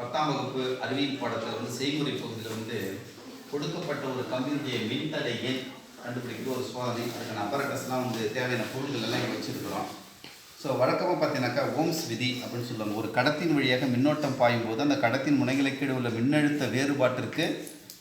பத்தாம் வகுப்பு அறிவியல் பாடத்தில் வந்து செய்முறை பகுதியில் வந்து கொடுக்கப்பட்ட ஒரு கம்பியினுடைய மின்தடை எண் கண்டுபிடிக்கிற ஒரு சோதனை அதுக்கான அப்பரட்டஸ்லாம் வந்து தேவையான பொருள்கள் எல்லாம் இங்கே வச்சுருக்கிறோம். ஸோ வழக்கமாக பார்த்தீங்கன்னாக்கா ஓம்ஸ் விதி அப்படின்னு சொல்லுவாங்க. ஒரு கடத்தின் வழியாக மின்னோட்டம் பாயும் போது அந்த கடத்தின் முனைகளுக்கு இடையே உள்ள மின்னழுத்த வேறுபாட்டிற்கு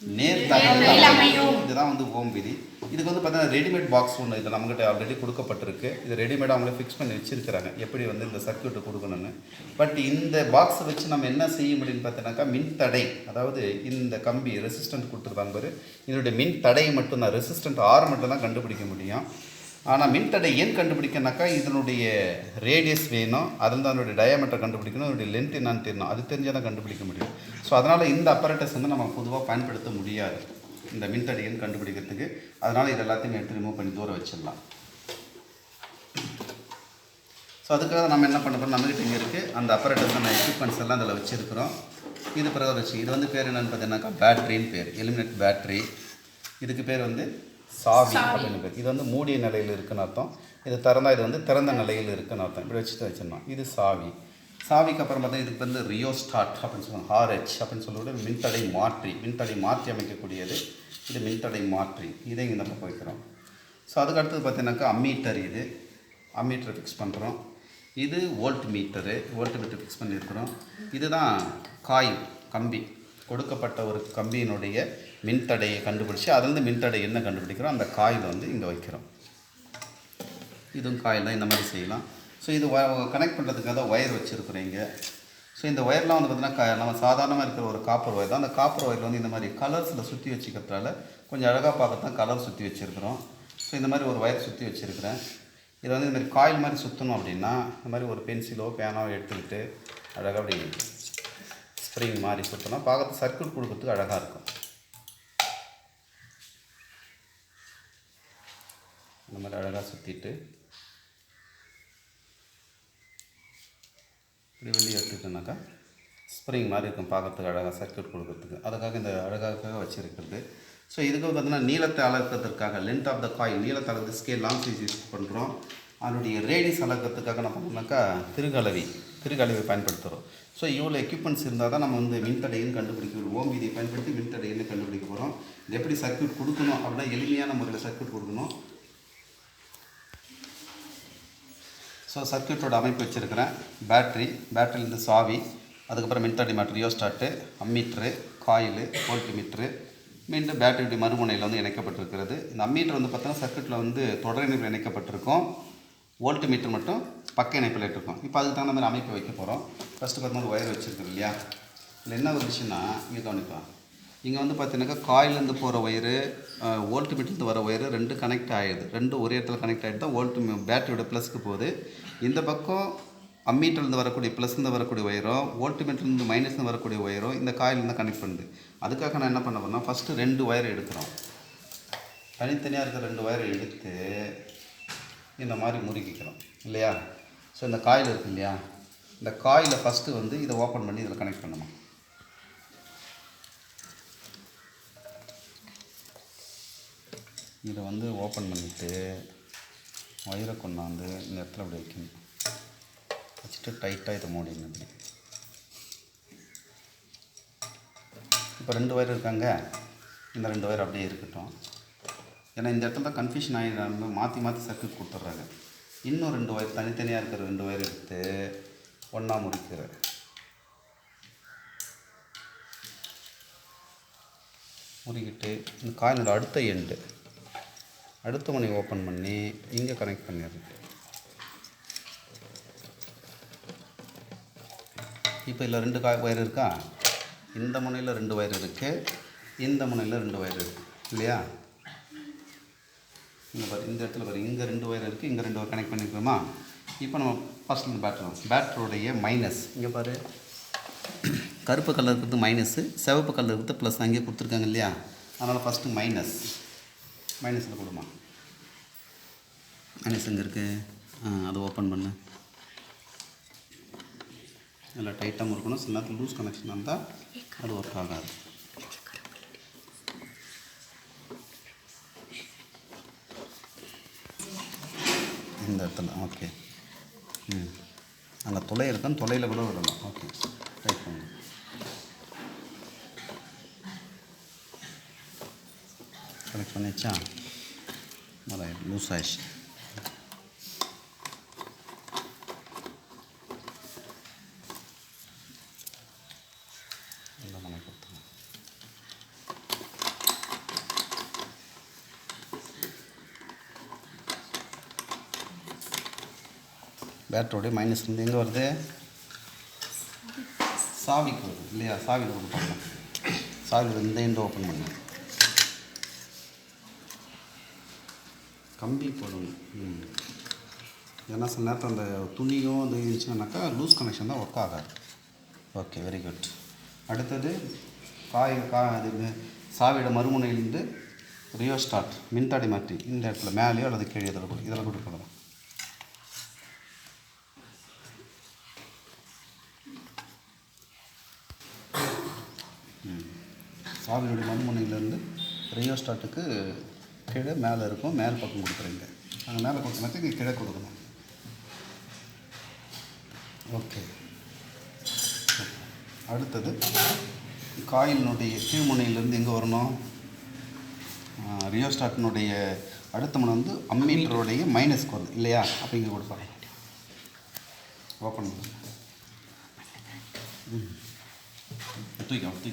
நேர் நேர்மையில் அமையும். இதுதான் வந்து ஓம் விதி. இதுக்கு வந்து பார்த்தீங்கன்னா ரெடிமேட் பாக்ஸ் ஒன்று இது நம்மகிட்ட ஆல்ரெடி கொடுக்கப்பட்டிருக்கு. இது ரெடிமேடாக அவங்களே ஃபிக்ஸ் பண்ணி வச்சிருக்கிறாங்க. எப்படி வந்து இந்த சர்க்யூட்டை கொடுக்கணும்னு. பட் இந்த பாக்ஸை வச்சு நம்ம என்ன செய்ய முடியும்னு பார்த்தீங்கன்னாக்கா மின் தடை அதாவது இந்த கம்பி ரெசிஸ்டன்ட் கொடுத்துருக்காங்க பாரு. இதனுடைய மின் தடையை மட்டும்தான் ரெசிஸ்டன்ட் ஆர் மட்டும் தான் கண்டுபிடிக்க முடியும். ஆனால் மின்தடை ஏன் கண்டுபிடிக்கனாக்கா இதனுடைய ரேடியஸ் வேணும் அதில் தான் அதனுடைய டயாமீட்டர் கண்டுபிடிக்கணும் அதனுடைய லென்த் என்னான்னு தெரியணும். அது தெரிஞ்சால் தான் கண்டுபிடிக்க முடியும். ஸோ அதனால் இந்த அப்பரேட்டஸ் வந்து நம்ம பொதுவாக பயன்படுத்த முடியாது. இந்த மின்தடை கண்டுபிடிக்கிறதுக்கு? அதனால் இது எல்லாத்தையும் எடுத்து ரிமூவ் பண்ணி தூர வச்சிடலாம். ஸோ அதுக்காக நம்ம என்ன பண்ண போகிறோம் நம்மகிட்ட இங்கே இருக்குது அந்த அப்பரேட்டஸான எக்யூப்மெண்ட்ஸ் எல்லாம் அதில் வச்சுருக்கிறோம். இது பிறகு வச்சு இது வந்து பேர் என்னென்னு பார்த்தீங்கன்னாக்கா பேட்ரின்னு பேர். எலிமினேட் பேட்ரி இதுக்கு பேர் வந்து சாவி அப்படின்னு பேர் இது வந்து மூடிய நிலையில் இருக்குன்னு அர்த்தம். இது திறந்தா இது வந்து திறந்த நிலையில் இருக்குன்னு அர்த்தம். இப்படி வச்சுட்டு வச்சிடணும். இது சாவி. சாவிக்கு அப்புறம் பார்த்தா இதுக்கு வந்து ரியோ ஸ்டார்ட் அப்படின்னு சொல்லுவாங்க. ஹார்ஹெச் அப்படின்னு சொல்லக்கூடிய மின்தடை மாற்றி மின்தடை மாற்றி அமைக்கக்கூடியது. இது மின்தடை மாற்றி. இதை இங்கே நம்ம வைக்கிறோம் ஸோ அதுக்கு அடுத்தது பார்த்தீங்கன்னாக்கா அம்மீட்டர் இது. அம்மீட்டர் ஃபிக்ஸ் பண்ணுறோம் இது volt meter volt meter fix பண்ணியிருக்கிறோம். இதுதான் காயில் கம்பி. கொடுக்கப்பட்ட ஒரு கம்பியினுடைய மின்தடையை கண்டுபிடிச்சி அதுலேருந்து மின்தடை என்ன கண்டுபிடிக்கிறோம்? அந்த காயில் வந்து இங்கே வைக்கிறோம். இதுவும் காயில் தான் இந்த மாதிரி செய்யலாம். ஸோ இது கனெக்ட் பண்ணுறதுக்காக ஒயர் வச்சுருக்குறோம் இங்கே. ஸோ இந்த ஒயர்லாம் வந்து பார்த்திங்கன்னா க நம்ம சாதாரணமாக இருக்கிற ஒரு காப்பர் ஒயர் தான். அந்த காப்பர் ஒயரில் வந்து இந்த மாதிரி கலர்ஸில் சுற்றி வச்சுக்கிறதுனால கொஞ்சம் அழகாக பார்க்க தான் கலர் சுற்றி வச்சுருக்குறோம். ஸோ இந்த மாதிரி ஒரு ஒயர் சுற்றி வச்சுருக்கிறேன். இதை வந்து இந்த மாதிரி காயில் மாதிரி சுற்றணும் அப்படின்னா இந்த மாதிரி ஒரு பென்சிலோ பேனாவோ எடுத்துக்கிட்டு அழகாக அப்படி ஸ்ப்ரிங் மாதிரி சுற்றணும் பார்க்கறது சர்க்கிள் கொடுக்கறதுக்கு அழகாக இருக்கும். அந்த மாதிரி அழகாக சுற்றிட்டு இப்படி வெளியே எடுத்துட்டோம்னாக்கா ஸ்ப்ரிங் மாதிரி இருக்கும் பார்க்கறதுக்கு அழகாக சர்க்யூட் கொடுக்குறதுக்கு. அதுக்காக இந்த அழகாக வச்சுருக்கிறது. ஸோ இதுக்கு பார்த்தீங்கன்னா நீளத்தை அளக்கிறதுக்காக லென்த் ஆஃப் த காயில் நீளத்தை அளவு ஸ்கேல் லாங் சைஸ் யூஸ் பண்ணுறோம் அதனுடைய ரேடிஸ் அளக்கிறதுக்காக நம்ம பண்ணாக்கா திருகலவி திருகலவை பயன்படுத்துகிறோம் ஸோ இவ்வளோ எக்யூப்மெண்ட்ஸ் இருந்தால் தான் நம்ம வந்து மின்தடையும் கண்டுபிடிக்க ஓம் விதியை பயன்படுத்தி மின்தடையின்னு கண்டுபிடிக்க போகிறோம் எப்படி சர்க்யூட் கொடுக்கணும் அப்படின்னா எளிமையான முறையில் சர்க்யூட் கொடுக்கணும். ஸோ சர்க்கியூட்டோட அமைப்பு வச்சுருக்கிறேன். பேட்ரி பேட்ரிலேருந்து சாவி அதுக்கப்புறம் மின்தடி மாற்று rheostat ammeter coil volt meter மீண்டும் பேட்டரியுடைய மறுமுனையில் வந்து இணைக்கப்பட்டிருக்கிறது. இந்த அம்மீட்டர் வந்து பார்த்தோன்னா சர்க்யூட்டில் வந்து தொடர் இணைப்பில் இணைக்கப்பட்டிருக்கும். வோல்ட் மீட்டர் மட்டும் பக்க இணைப்பில் இருக்கும் இப்போ அதுக்கு தகுந்த மாதிரி அமைப்பு வைக்க போகிறோம் ஃபஸ்ட்டு பார்த்தோம்னா ஒயர் வச்சுருக்கோம் இல்லையா? இதில் என்ன ஒரு விஷயம்னா இங்கே கவனிப்பா இங்கே வந்து பார்த்தீங்கன்னாக்கா காயிலேருந்து போகிற ஒயரு ஓல்ட் மீட்டர்லேருந்து வர ஒயரு ரெண்டு கனெக்ட் ஆகிடுது ரெண்டு ஒரே இடத்துல கனெக்ட் ஆகிட்டு தான் ஓல்ட் பேட்டரியோட ப்ளஸ்க்கு போகுது. இந்த பக்கம் அம்மீட்டர்லேருந்து வரக்கூடிய ப்ளஸ்லேருந்து வரக்கூடிய ஒயரும் ஓல்ட் மீட்டர்லேருந்து மைனஸ்லேருந்து வரக்கூடிய ஒயரும் இந்த காயிலேருந்து கனெக்ட் பண்ணுது. அதுக்காக நான் என்ன பண்ண போனால் ஃபஸ்ட்டு ரெண்டு ஒயரை எடுக்கிறோம். தனித்தனியாக இருக்கிற ரெண்டு ஒயரை எடுத்து இந்த மாதிரி முறுக்கிக்கிறோம். இல்லையா? ஸோ இந்த காயில் இருக்கு இல்லையா? இந்த காயில் ஃபஸ்ட்டு வந்து இதை ஓப்பன் பண்ணி இதில் கனெக்ட் பண்ணணும். இதை வந்து ஓப்பன் பண்ணிவிட்டு ஒயரை கொண்டாந்து இந்த இடத்துல அப்படி வைக்கணும். வச்சுட்டு டைட்டாக இதை மூடிடணும் இப்படி. இப்போ ரெண்டு ஒயர் இருக்காங்க. இந்த ரெண்டு ஒயர் அப்படியே இருக்கட்டும். ஏன்னா இந்த இடத்துல தான் கன்ஃபியூஷன் ஆகிடுறாங்க மாற்றி மாற்றி சர்க்கியூட் கொடுத்துட்றாங்க. இன்னும் ரெண்டு ஒயர் தனித்தனியாக இருக்கிற ரெண்டு ஒயர் எடுத்து ஒன்றா முடிக்கிற. முறுக்கிட்டு இந்த காயினோட அடுத்த எண்டு அடுத்த முனை ஓப்பன் பண்ணி இங்கே கனெக்ட் பண்ணிடுறேன். இப்போ இதில் ரெண்டு கா ஒயர் இருக்கா? இந்த முனையில் ரெண்டு ஒயர் இருக்குது இந்த முனையில் ரெண்டு ஒயர் இருக்குது இல்லையா? இங்கே பாரு இந்த இடத்துல பாரு இங்கே ரெண்டு ஒயர் இருக்குது இங்கே ரெண்டு ஒயர் கனெக்ட் பண்ணிக்கிறோமா இப்போ நம்ம ஃபஸ்ட் இந்த பேட்டரி பேட்டரியுடைய மைனஸ் இங்கே பாரு. கருப்பு கலர் இருக்கிறது மைனஸு சிவப்பு கலர் இருக்கிறது ப்ளஸ் அங்கேயே கொடுத்துருக்காங்க இல்லையா? அதனால் ஃபஸ்ட்டு மைனஸ் மைனஸில் கொடுமா. மைனஸ் எங்கே இருக்குது ஆ அதை ஓப்பன் பண்ணு. நல்லா டைட்டாகவும் இருக்கணும் சில நேரத்தில் லூஸ் கனெக்ஷன் இருந்தால் அது ஒர்க் ஆகாது. இந்த இடத்துல ஓகே ம். அங்கே துளை இருக்கும் துளையில் கூட விடலாம். ஓகே ரைட் பண்ணுங்க கனெக்ட் பண்ணியாச்சா லூஸ் ஆயிடுச்சு இந்த மனை கொடுத்துருங்க பேட்டரோடைய மைனஸ் வந்து எங்கே வருது? சாவிக்கு வருது இல்லையா? சாவியில் கொடுப்பாங்க சாவியில் இந்த எண்டு ஓப்பன் பண்ணு? கம்பி போடணும் ஏன்னா சில நேரத்தில் அந்த துணியும் அது இருந்துச்சுன்னாக்கா லூஸ் கனெக்ஷன் தான் ஒர்க் ஆகாது. ஓகே வெரி குட் அடுத்தது காய் கா இது சாவியோட மறுமுனையிலிருந்து ரியோ ஸ்டார்ட் மின்தடை மாற்றி இந்த இடத்துல மேலேயோ அல்லது கீழே இதில் கொடு இதில் கொடுக்கணும் சாவியோட மறுமுனையிலேருந்து ரியோ ஸ்டார்ட்டுக்கு கீழே மேலே இருக்கும் மேல் பக்கம் கொடுக்குறீங்க. அங்கே மேலே கொடுத்தனாக்க இங்கே கீழே கொடுக்கணும். ஓகே. அடுத்தது காயிலினுடைய கீழ்முனையிலேருந்து எங்கே வரணும்? ரியோஸ்டாட்டினுடைய அடுத்த முனை வந்து அம்மீட்டருடைய மைனஸ்க்கு வருது இல்லையா? அப்போ இங்கே கொடுப்பாங்க ஓப்பன் பண்ணுங்க ம். தூக்கி தூக்கி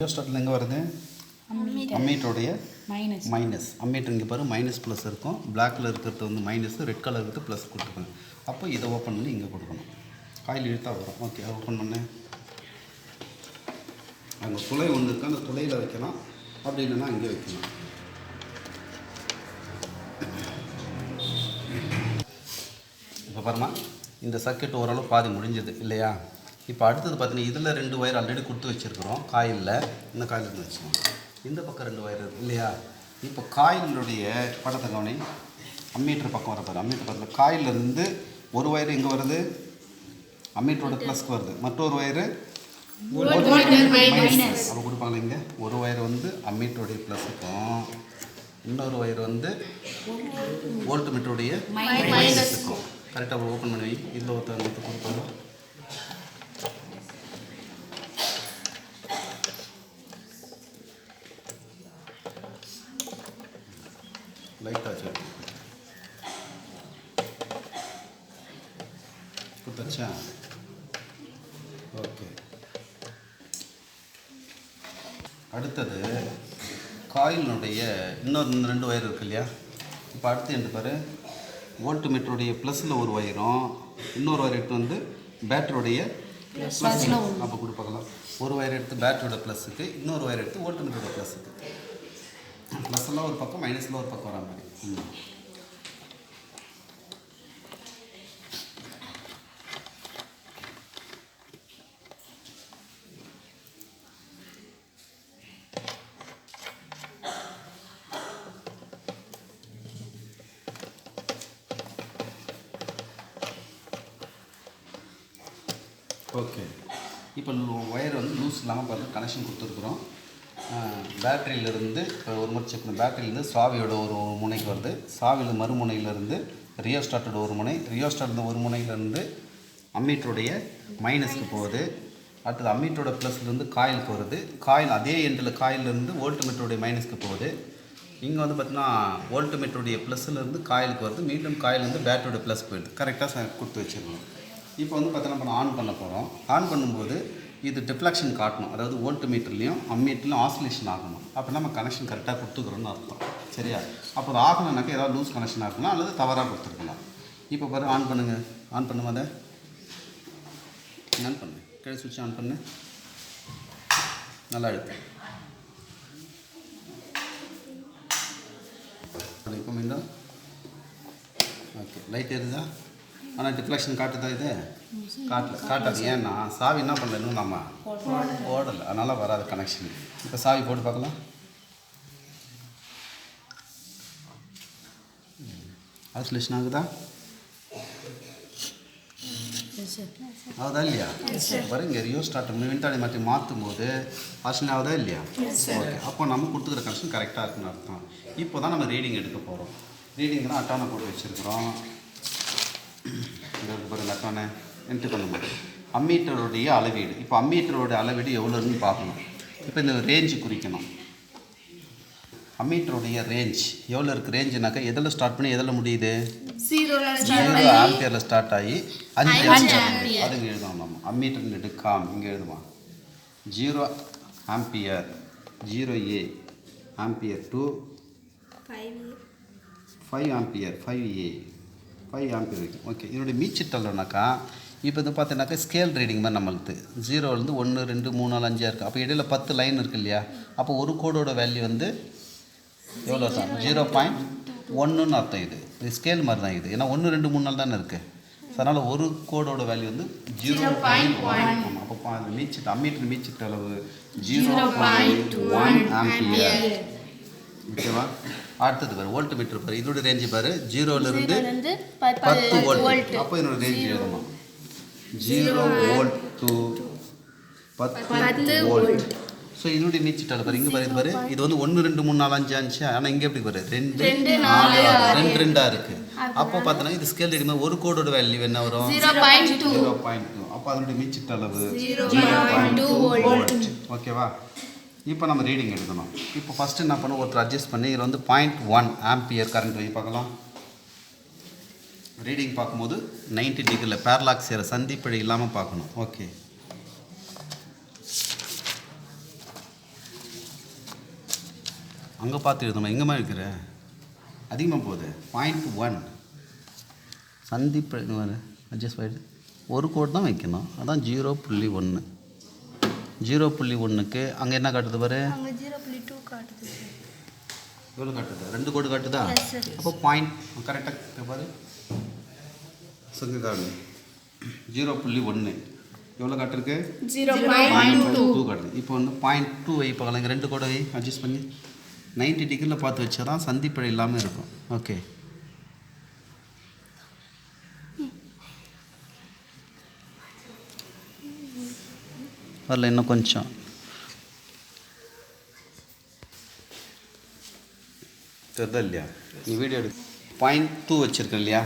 போட்டு ரியோ ஸ்டார்ட்டில் எங்கே வருது? அம்மீட்டருடைய மைனஸ் மைனஸ் அம்மீட்டர் இங்கே பாரு மைனஸ் ப்ளஸ் இருக்கும். பிளாக்கில் இருக்கிறது வந்து மைனஸ் ரெட் கலர் இருக்கிறது ப்ளஸ் கொடுத்துருக்கணும் அப்போ இதை ஓப்பன் பண்ணி இங்கே கொடுக்கணும். காயில் இழுத்தா வரும். ஓகே ஓப்பன் பண்ணு. அங்கே துளை ஒன்று இருக்கு. அந்த துளையில் வைக்கலாம். அப்படி இல்லைன்னா இங்கே வைக்கலாம். இப்போ பாருமா இந்த சர்க்கியூட் ஓரளவு பாதி முடிஞ்சது இல்லையா? இப்போ அடுத்தது பார்த்தீங்கன்னா இதில் ரெண்டு ஒயர் ஆல்ரெடி கொடுத்து வச்சுருக்குறோம். காயிலில். இந்த காயில் இருந்து வச்சுக்கோங்க. இந்த பக்கம் ரெண்டு ஒயர் இருக்கு இல்லையா? இப்போ காயிலுடைய படத்தை கவனி. அம்மீட்டர் பக்கம் வர பாரு. அம்மீட்டர் பக்கத்தில் காயிலிருந்து ஒரு ஒயர் எங்கே வருது. அம்மீட்டரோட ப்ளஸ்க்கு வருது. மற்றொரு ஒயரு அப்போ கொடுப்பாங்க இங்கே? ஒரு ஒயர் வந்து அம்மீட்டருடைய ப்ளஸுக்கும் இன்னொரு ஒயர் வந்து வோல்ட் மீட்டருடைய மைனஸுக்கும் கரெக்டாக ஓப்பன் பண்ணி இதில் ஒருத்தர் கொடுப்பாங்க லைட்டாக வச்சு கொடுத்தாச்சா ஓகே அடுத்தது காயிலினுடைய இன்னொரு இந்த ரெண்டு ஒயர் இருக்கு இல்லையா இப்போ அடுத்து என்ன பாரு வோல்ட் மீட்டருடைய ப்ளஸில் ஒரு ஒயரும் இன்னொரு ஒயர் எடுத்து வந்து பேட்டரியுடைய ப்ளஸில் அப்போ கொடுப்பாக்கலாம் ஒரு ஒயர் எடுத்து பேட்டரியோட ப்ளஸுக்கு இன்னொரு ஒயர் எடுத்து வோல்ட் மீட்டரோட ப்ளஸுக்கு. ப்ளஸ் எல்லாம் ஒரு பக்கம் மைனஸில் ஒரு பக்கம் வர மாதிரி. ஓகே இப்போ ஒயர் வந்து லூஸ் இல்லாமல் பார்த்து கனெக்ஷன் கொடுத்துருக்குறோம். பேட்டரியிலேருந்து இப்போ ஒரு முறை செக் பண்ண. பேட்டரியிலேருந்து சாவியோட ஒரு முனைக்கு வருது. சாவியில் மறுமுனையிலேருந்து ரியோ ஸ்டார்ட்டோட ஒரு முனை. ரியோ ஸ்டார்ட் ஒரு முனையிலேருந்து அம்மீட்டருடைய மைனஸ்க்கு போகுது. அடுத்தது அம்மீட்டரோட ப்ளஸ்லேருந்து காயிலுக்கு வருது. காயில் அதே எண்டில் காயிலேருந்து வோல்ட் மீட்டருடைய மைனஸ்க்கு போகுது. இங்கே வந்து பார்த்தீங்கன்னா வோல்ட் மீட்டருடைய ப்ளஸ்லேருந்து காயிலுக்கு வருது. மீண்டும் காயிலேருந்து பேட்டரியோட ப்ளஸ் போயிடுது. கரெக்டாக கொடுத்து வச்சிருக்கணும் இப்போ வந்து பார்த்தீங்கன்னா நம்ம ஆன் பண்ண போகிறோம் ஆன் பண்ணும்போது இது டிஃப்ளெக்ஷன் காட்டணும். அதாவது வோல்ட் மீட்டர்லேயும் அம்மீட்டர்லையும் ஆசிலேஷன் ஆகணும். அப்போ நம்ம கனெக்ஷன் கரெக்டாக கொடுத்துக்கிறோன்னு அர்த்தம். சரியா? அப்போ அது ஆகணும்னாக்கா ஏதாவது லூஸ் கனெக்ஷன் ஆகலாம் அல்லது தவறாக கொடுத்துருக்கலாம். இப்போ பாரு ஆன் பண்ணுங்கள் ஆன் பண்ணுமா அதை? ஆன் பண்ணு. கீழே சுவிட்ச் ஆன் பண்ணு. நல்லா எடுத்து இப்போ மீண்டும். ஓகே. லைட் எரியுதா ஆனால் டிஃப்ளெக்ஷன் காட்டுதா இது? காட்டல காட்டாது. ஏன்னா சாவி என்ன பண்ணல இன்னும் நம்ம போடலை. அதனால் வராது கனெக்ஷன் இப்போ சாவி போட்டு பார்க்கலாம். ஆசிலேஷன் ஆகுதா? ಹೌದಾ இல்லையா? பாரு இங்கே ரியோ ஸ்டார்ட் மின்டாடி மாற்றி மாற்றும் போது ஆக்சுவலி ஆகுதா இல்லையா? ஓகே அப்போ நம்ம கொடுத்துக்கிற கனெக்ஷன் கரெக்டாக இருக்குன்னு அர்த்தம். இப்போ தான் நம்ம ரீடிங் எடுக்க போகிறோம் ரீடிங் தான் அட்டானை போட்டு வச்சுருக்குறோம். இந்த பாருங்க அட்டானை என்ட்ரி பண்ணும்போது அம்மீட்டருடைய அளவீடு. இப்போ அம்மீட்டரோட அளவீடு எவ்வளோன்னு பார்க்கணும். இப்போ இந்த ரேஞ்சு குறிக்கணும். அம்மீட்டருடைய ரேஞ்ச் எவ்வளோ இருக்குது ரேஞ்சுனாக்கா எதில் ஸ்டார்ட் பண்ணி எதில் முடியுது? ஜீரோ ஆம்பியரில் ஸ்டார்ட் ஆகி அஞ்சு ஆம்பியர் அது எழுதணும் நம்ம. அம்மீட்டர் எடுக்காம் இங்கே எழுதுவான். Zero ampere zero A ampere two five ampere five A five ampere வரைக்கும் ஓகே இதனுடைய மீச்சிட்டல்னாக்கா இப்போ இது பார்த்தீங்கன்னாக்கா ஸ்கேல் ரீடிங் மாதிரி நம்மளுக்கு. ஜீரோலேருந்து ஒன்று ரெண்டு மூணு நாலு அஞ்சா இருக்குது அப்போ இடையில பத்து லைன் இருக்கு இல்லையா? அப்போ ஒரு கோடோட வேல்யூ வந்து எவ்வளோ தான் ஜீரோ பாயிண்ட் ஒன்றுன்னு அர்த்தம் இது. இது ஸ்கேல் மாதிரி தான் இது. ஏன்னா ஒன்று ரெண்டு மூணு நாள் தானே இருக்குது அதனால் ஒரு கோடோட வேல்யூ வந்து ஜீரோ பாயிண்ட் ஒன் அப்போ மீச்சிட்டு அம்மீட்டர் மீச்சிட்ட அளவு ஜீரோ பாயிண்ட் ஒன் ஆம்பியர் ஓகேவா? அடுத்தது பாரு வோல்ட் மீட்டர் பாரு. இதோட ரேஞ்சு பாரு. ஜீரோலேருந்து பத்து வோல்ட் அப்போ என்னோட ரேஞ்ச் எழுதணும்? ஜீரோ வோல்ட் டு பத்து வோல்ட் ஸோ இதனுடைய நீச்சிட்டால பாரு. இங்கே பாரு இது பாரு. இது வந்து ஒன்று ரெண்டு மூணு நாலு அஞ்சு அஞ்சு. ஆனால் இங்கே எப்படி பாரு? ரெண்டு நாலு. ரெண்டு ரெண்டா இருக்கு. அப்போ பார்த்தோன்னா இது ஸ்கேல் ரீடிங் ஒரு கோடோட வேல்யூ என்ன வரும்? ஜீரோ பாயிண்ட் டூ அப்போ அதனுடைய மீச்சிட்ட அளவு ஜீரோ பாயிண்ட் டூ வோல்ட் ஓகேவா இப்போ நம்ம ரீடிங் எடுக்கணும். இப்போ ஃபஸ்ட்டு என்ன பண்ணுவோம் ஒருத்தர் அட்ஜஸ்ட் பண்ணி இதில் வந்து பாயிண்ட் ஒன் ஆம்பியர் கரண்ட் போய் பார்க்கலாம். ரீடிங் பார்க்கும்போது 90 டிகிரியில் பேரலாக் சேர சந்திப்பிழை இல்லாமல் பார்க்கணும். ஓகே அங்கே பார்த்து எழுதணும். எங்கேமா இருக்கிற? அதிகமாக போகுது. பாயிண்ட் ஒன் சந்திப்பிழை அட்ஜஸ்ட் பண்ணிட்டு. ஒரு கோட் தான் வைக்கணும். அதான் ஜீரோ புள்ளி ஒன்று. ஜீரோ புள்ளி ஒன்றுக்கு அங்கே என்ன காட்டுது பாரு? அங்கே ஜீரோ புள்ளி டூ காட்டுது சார் எவ்வளோ காட்டுது? ரெண்டு கோடு காட்டுதா. அப்போ பாயிண்ட் கரெக்டாக பாரு. சொங்க ஜீரோ புள்ளி ஒன்று எவ்வளோ காட்டிருக்கு? ஜீரோ பாயிண்ட் டூ காட்டுது. இப்போ வந்து பாயிண்ட் டூ வை பார்க்கலாம். இங்கே ரெண்டு கோடை வை அட்ஜஸ்ட் பண்ணி 90 டிகிரியில் பார்த்து வச்சா தான் சந்திப்பிழை இல்லாமல் இருக்கும். ஓகே வரல இன்னும் கொஞ்சம். தெரியுதா இல்லையா? நீ வீடியோ எடு. பாயிண்ட் டூ வச்சுருக்கேன் இல்லையா?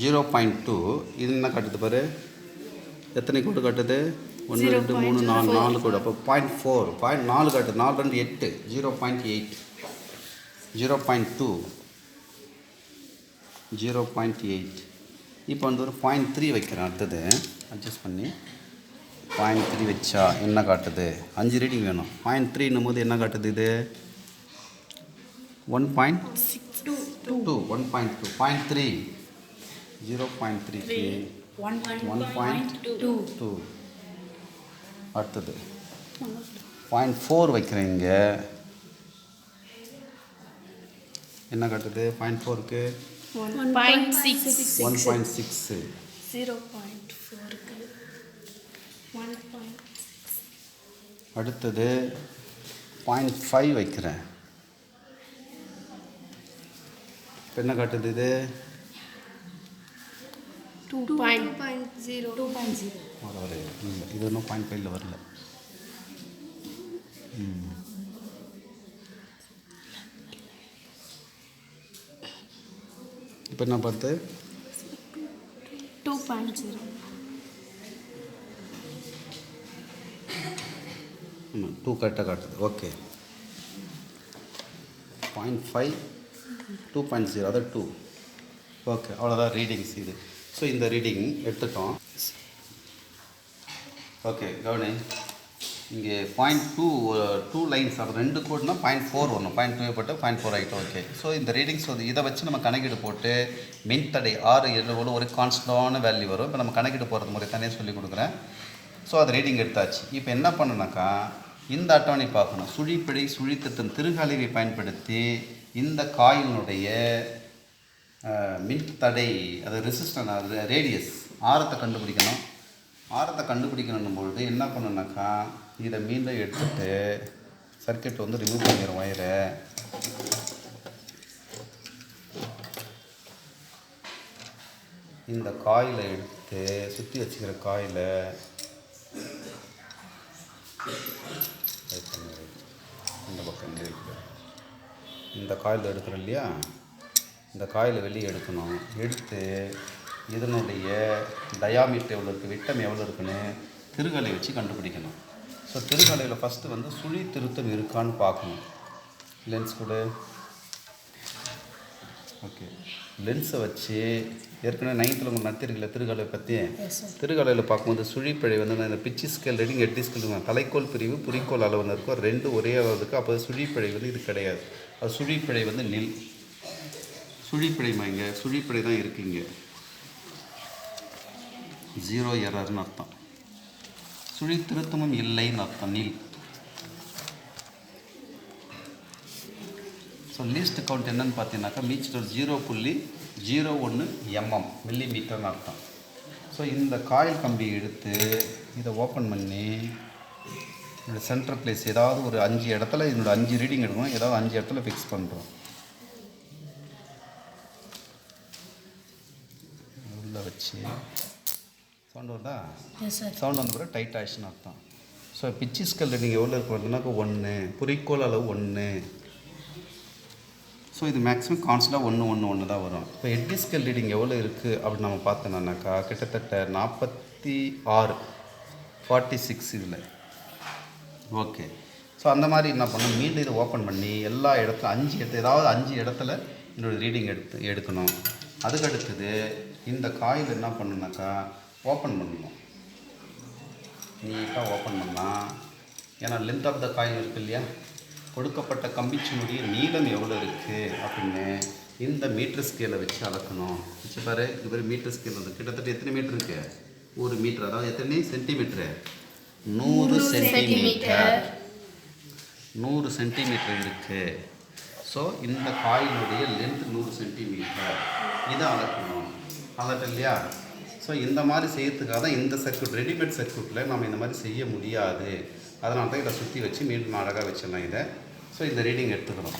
ஜீரோ பாயிண்ட் டூ இது என்ன காட்டுது பாரு? எத்தனை கோடு காட்டுது? ஒன்று ரெண்டு மூணு நாலு. நாலு கோடு. அப்போ பாயிண்ட் ஃபோர் பாயிண்ட் நாலு காட்டுது. நாலு ரெண்டு எட்டு. Zero point eight zero point two zero point eight இப்போ வந்து ஒரு பாயிண்ட் த்ரீ வைக்கிறேன் அடுத்தது. அட்ஜஸ்ட் பண்ணி. பாயிண்ட் த்ரீ வச்சா என்ன காட்டுது? அஞ்சு ரீடிங் வேணும். பாயிண்ட் த்ரீன்னும் போது என்ன காட்டுது இது? One point two one point two point three zero point three one point two two அடுத்தது. பாயிண்ட் ஃபோர் வைக்கிறேன் இங்கே. என்ன காட்டுது? பாயிண்ட் ஃபோருக்கு point six one point six zero point one point அடுத்தது பாயிண்ட் ஃபைவ் வைக்கிறேன். இப்போ என்ன காட்டுது இது? Two point point zero two point zero வர வர இல்லை இது இன்னும் பாயிண்ட் ஃபைவ்ல வரல. இப்போ என்ன பார்த்து? டூ பாயிண்ட் ஜீரோ டூ கரெக்டாக காட்டுது. Okay point five two point zero அதான் டூ ஓகே அவ்வளோதான் ரீடிங்ஸ் இது. ஸோ இந்த ரீடிங் எடுத்துட்டோம். ஓகே கவனி. இங்கே பாயிண்ட் டூ டூ லைன்ஸ் அப்போ ரெண்டு கோட்னா பாயிண்ட் ஃபோர் வரணும். பாயிண்ட் டூ போட்டு பாயிண்ட் ஃபோர் ஆகிட்டு ஓகே ஸோ இந்த ரீடிங்ஸ் வந்து இதை வச்சு நம்ம கணக்கீடு போட்டு மின்தடை ஆறு எவ்வளோ ஒரு கான்ஸ்டன்டான வேல்யூ வரும். இப்போ நம்ம கணக்கீடு போகிறது முறை தனியாக சொல்லி கொடுக்குறேன். ஸோ அது ரீடிங் எடுத்தாச்சு. இப்போ என்ன பண்ணுனாக்கா இந்த அட்டவணை பார்க்கணும். சுழிப்பிழை சுழித்தத்தின் திருகழிவை பயன்படுத்தி இந்த காயினுடைய மின்தடை அது ரெசிஸ்டன் அது ரேடியஸ் ஆரத்தை கண்டுபிடிக்கணும். ஆரத்தை கண்டுபிடிக்கணும் பொழுது என்ன பண்ணணுனாக்கா இதை மீண்டும் எடுத்துட்டு சர்க்கியூட் வந்து ரிமூவ் பண்ணிடுவோம் ஒயரை இந்த காயிலை எடுத்து சுற்றி வச்சுக்கிற காயிலை இந்த பக்கம் இருக்குது இந்த காயில் எடுக்கிறோம் இல்லையா? இந்த காயில் வெளியே எடுக்கணும். எடுத்து இதனுடைய டயாமீட்டர் எவ்வளோ இருக்குது விட்டம் எவ்வளோ இருக்குன்னு திருகலை வச்சு கண்டுபிடிக்கணும். ஸோ திருகலையில் ஃபஸ்ட்டு வந்து சுழி திருத்தம் இருக்கான்னு பார்க்கணும். லென்ஸ் கூட. ஓகே லென்ஸை வச்சு ஏற்கனவே நைன்த்தில் உங்களுக்கு நடத்திருக்கல திருகலை பற்றி திருகலையில் பார்க்கும்போது சுழிப்பிழை வந்து இந்த பிச்சி ஸ்கேல் ரெடிங் எட்டி ஸ்கேல் தலைக்கோல் பிரிவு குறிக்கோள் அளவுன்னு இருக்கும். ரெண்டு ஒரே அளவு இருக்குது அப்போ சுழிப்பிழை வந்து இது கிடையாது. அது சுழிப்பிழை வந்து நில். சுழிப்பிழைமா இங்கே சுழிப்பிழை தான் இருக்குங்க ஜீரோ எரர்னு அர்த்தம். சுழி திருத்தமும் இல்லைன்னு அர்த்தம் நில். ஸோ லீஸ்ட் கவுண்ட் என்னன்னு பார்த்தீங்கன்னாக்கா மீச்சிட்டர் ஜீரோ புள்ளி ஜீரோ ஒன்று எம்எம் மில்லி மீட்டர்னு அர்த்தம். ஸோ இந்த காயில் கம்பி எடுத்து இதை ஓப்பன் பண்ணி இந்த சென்டர் பிளேஸ் ஏதாவது ஒரு அஞ்சு இடத்துல இதனோட அஞ்சு ரீடிங் எடுக்கணும். ஏதாவது அஞ்சு இடத்துல ஃபிக்ஸ் பண்ணுறோம் உள்ளே வச்சு. சவுண்ட் வருதா? சவுண்ட் வந்த பிறகு டைட் ஆயிடுச்சுன்னு அர்த்தம். ஸோ பிச்சி ஸ்கல்ல நீங்கள் எவ்வளோ இருக்கு பார்த்தீங்கன்னாக்கா ஒன்று குறிக்கோள் அளவு ஒன்று ஸோ இது மேக்ஸிமம் கான்ஸ்டாக ஒன்று ஒன்று ஒன்று தான் வரும். இப்போ எட்டிஸ்கல் ரீடிங் எவ்வளோ இருக்குது அப்படின்னு நம்ம பார்த்தோம்னாக்கா கிட்டத்தட்ட நாற்பத்தி ஆறு ஃபார்ட்டி சிக்ஸ் இதில். ஓகே ஸோ அந்த மாதிரி என்ன பண்ணணும்? மீண்டும் இதை ஓப்பன் பண்ணி எல்லா இடத்துல அஞ்சு இடத்துல ஏதாவது அஞ்சு இடத்துல என்னோட ரீடிங் எடுத்து எடுக்கணும். அதுக்கு அடுத்தது இந்த காயில் என்ன பண்ணணுனாக்கா ஓப்பன் பண்ணணும். நீட்டாக ஓப்பன் பண்ணால் ஏன்னா லென்த் ஆஃப் த காயில் இருக்கு இல்லையா? கொடுக்கப்பட்ட கம்பிச்சினுடைய நீளம் எவ்வளோ இருக்குது அப்படின்னு இந்த மீட்டர் ஸ்கேலை வச்சு அளக்கணும். வச்சு பாரு இது மாதிரி மீட்டர் ஸ்கேல் வந்து கிட்டத்தட்ட எத்தனை மீட்டர் இருக்கு? ஒரு மீட்டர் அதாவது எத்தனை? சென்டிமீட்டரு நூறு சென்டிமீட்டர் நூறு சென்டிமீட்டர் இருக்குது ஸோ இந்த காயினுடைய லென்த் நூறு சென்டிமீட்டர் இதை அளக்கணும். அளக்க இல்லையா? ஸோ இந்த மாதிரி செய்யறதுக்காக தான் இந்த சர்க்யூட் ரெடிமேட் சர்க்யூட்டில் நம்ம இந்த மாதிரி செய்ய முடியாது. அதனால தான் இதை சுற்றி வச்சு மீண்டும் அழகாக வச்சிடலாம் இதை. ஸோ இந்த ரீடிங் எடுத்துக்கிறோம்